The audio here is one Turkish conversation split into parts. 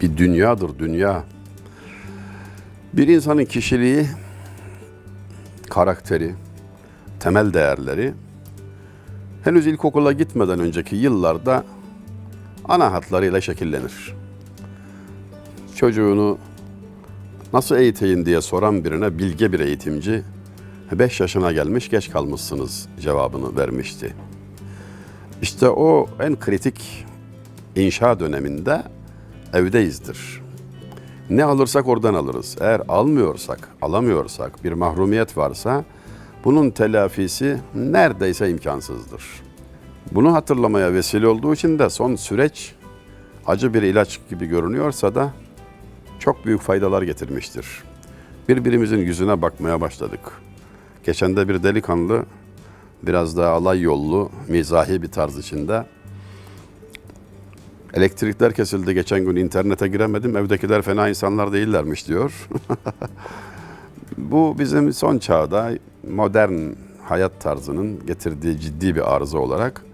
bir dünyadır dünya. Bir insanın kişiliği, karakteri, temel değerleri henüz ilkokula gitmeden önceki yıllarda ana hatlarıyla şekillenir. Çocuğunu nasıl eğiteyim diye soran birine bilge bir eğitimci 5 yaşına gelmiş geç kalmışsınız cevabını vermişti. İşte o en kritik inşa döneminde evdeyizdir. Ne alırsak oradan alırız. Eğer almıyorsak, alamıyorsak, bir mahrumiyet varsa bunun telafisi neredeyse imkansızdır. Bunu hatırlamaya vesile olduğu için de son süreç acı bir ilaç gibi görünüyorsa da çok büyük faydalar getirmiştir. Birbirimizin yüzüne bakmaya başladık. Geçen de bir delikanlı biraz daha alay yollu, mizahi bir tarz içinde Elektrikler kesildi geçen gün internete giremedim. Evdekiler fena insanlar değillermiş diyor. Bu bizim son çağda modern hayat tarzının getirdiği ciddi bir arıza olarak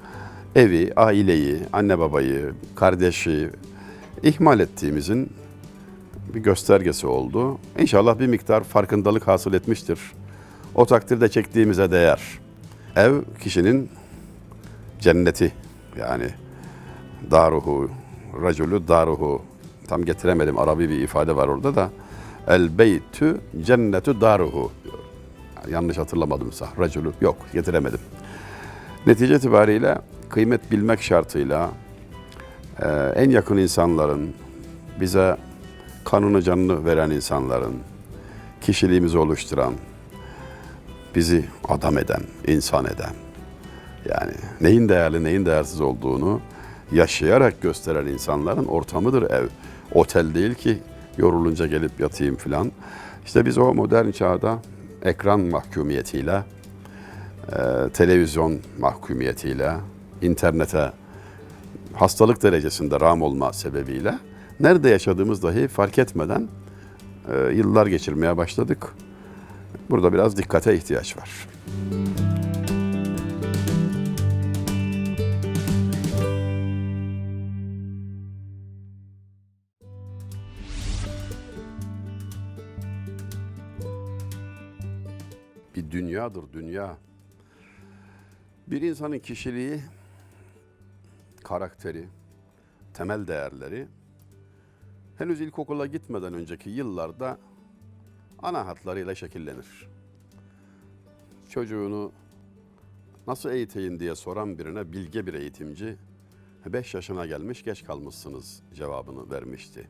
evi, aileyi, anne babayı, kardeşi ihmal ettiğimizin bir göstergesi oldu. İnşallah bir miktar farkındalık hasıl etmiştir. O takdirde çektiğimize değer. Ev kişinin cenneti yani daruhu, raculu daruhu. Tam getiremedim. Arabi bir ifade var orada da. El beytü cennetu daruhu. yanlış hatırlamadımsa. Raculu yok getiremedim. Netice itibariyle kıymet bilmek şartıyla e, en yakın insanların bize kanını canını veren insanların kişiliğimizi oluşturan bizi adam eden, insan eden yani neyin değerli neyin değersiz olduğunu yaşayarak gösteren insanların ortamıdır ev. Otel değil ki yorulunca gelip yatayım filan. İşte biz o modern çağda ekran mahkumiyetiyle, e, televizyon mahkumiyetiyle, internete hastalık derecesinde ram olma sebebiyle nerede yaşadığımız dahi fark etmeden e, yıllar geçirmeye başladık. Burada biraz dikkate ihtiyaç var. Bir dünyadır dünya. Bir insanın kişiliği, karakteri, temel değerleri henüz ilkokula gitmeden önceki yıllarda ana hatlarıyla şekillenir. Çocuğunu nasıl eğiteyim diye soran birine bilge bir eğitimci 5 yaşına gelmiş geç kalmışsınız cevabını vermişti.